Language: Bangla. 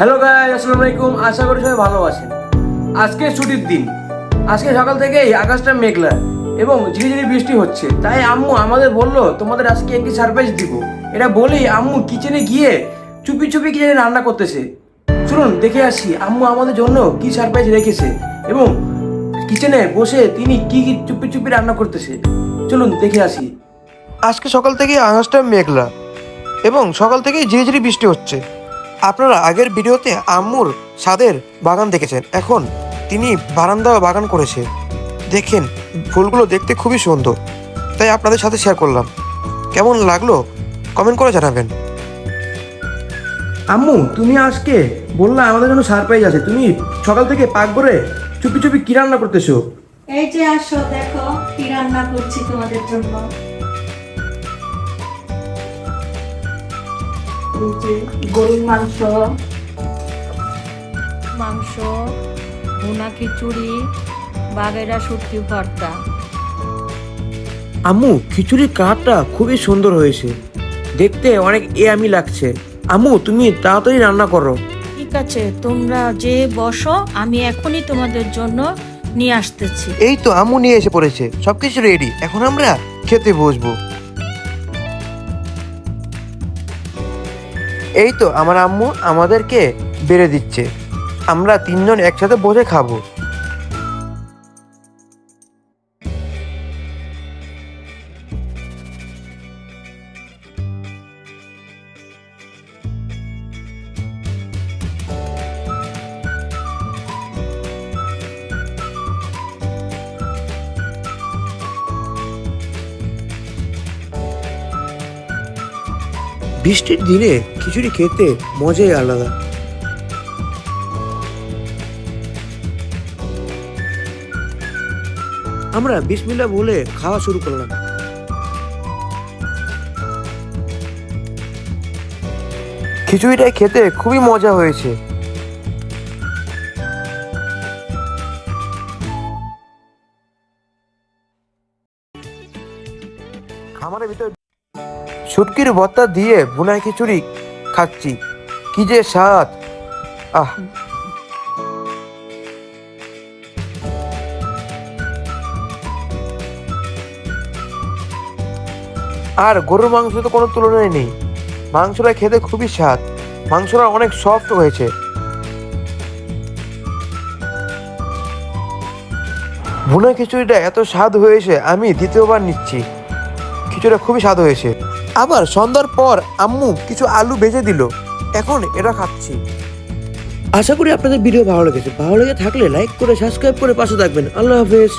হ্যালো গাই আসসালামু আলাইকুম আশা করি সবাই ভালো আছেন। আজকে ছুটির দিন। আজকে সকাল থেকেই আকাশটা মেঘলা এবং ঝিরিঝিরি বৃষ্টি হচ্ছে। তাই আম্মু আমাদের বলল, তোমাদের আজকে একটি সারপ্রাইজ দিব। এটা বলেই আম্মু কিচেনে গিয়ে চুপি চুপি কিচেনে রান্না করতেছে। শুনুন দেখে আসি আম্মু আমাদের জন্য কি সারপ্রাইজ রেখেছে এবং কিচেনে বসে তিনি কি কি চুপি চুপি রান্না করতেছে। চলুন দেখে আসি। আজকে সকাল থেকে আকাশটা মেঘলা এবং সকাল থেকেই ঝিরিঝিরি বৃষ্টি হচ্ছে। আপনারা আগের ভিডিওতে আম্মুর ছাদের বাগান দেখেছেন। এখন তিনি বারান্দা বাগান করেছে। দেখেন ফুলগুলো দেখতে খুবই সুন্দর। তাই আপনাদের সাথে শেয়ার করলাম। কেমন লাগল? কমেন্ট করে জানাবেন। আম্মু তুমি আজকে বললা আমাদের জন্য সারপ্রাইজ আছে। তুমি সকাল থেকে পাক করে চুপি চুপি কি রান্না করতেছো? এই যে আসো দেখো কি রান্না করছি তোমাদের জন্য। গরুর মাংস। মাংস ভুনা খিচুড়ি বাগেরা শুটকি ভর্তা। আম্মু খিচুড়ির কালারটা খুবই সুন্দর হয়েছে। দেখতে অনেক এ আমি লাগছে। আম্মু তুমি তাড়াতাড়ি রান্না করো। ঠিক আছে তোমরা যে বসো আমি এখনই তোমাদের জন্য নিয়ে আসতেছি। এই তো আম্মু নিয়ে এসে পড়েছে। সব কিছু রেডি এখন আমরা খেতে বসবো। এই তো আমার আম্মু আমাদেরকে বেড়ে দিচ্ছে। আমরা তিনজন একসাথে বসে খাব। বৃষ্টির দিনে খিচুড়ি খেতে মজাই আলাদা। আমরা বিসমিল্লা বলে খাওয়া শুরু করলাম। খিচুড়িটা খেতে খুবই মজা হয়েছে। খামারের ভিতর শুটকির ভর্তা দিয়ে বুনাই খিচুড়ি খাচ্ছি। কি যে স্বাদ। আহ। আর গরুর মাংস তো কোনো তুলনায় নেই। মাংসটা খেতে খুবই স্বাদ। মাংসটা অনেক সফট হয়েছে। ভুনা খিচুড়িটা এত স্বাদ হয়েছে, আমি দ্বিতীয়বার নিচ্ছি। খিচুড়িটা খুবই স্বাদ হয়েছে। আবার সন্ধ্যার পর আম্মু কিছু আলু ভেজে দিল। এখন এটা খাচ্ছি। আশা করি আপনাদের ভিডিও ভালো লেগেছে। ভালো লেগে থাকলে লাইক করে সাবস্ক্রাইব করে পাশে থাকবেন। আল্লাহ হাফেজ।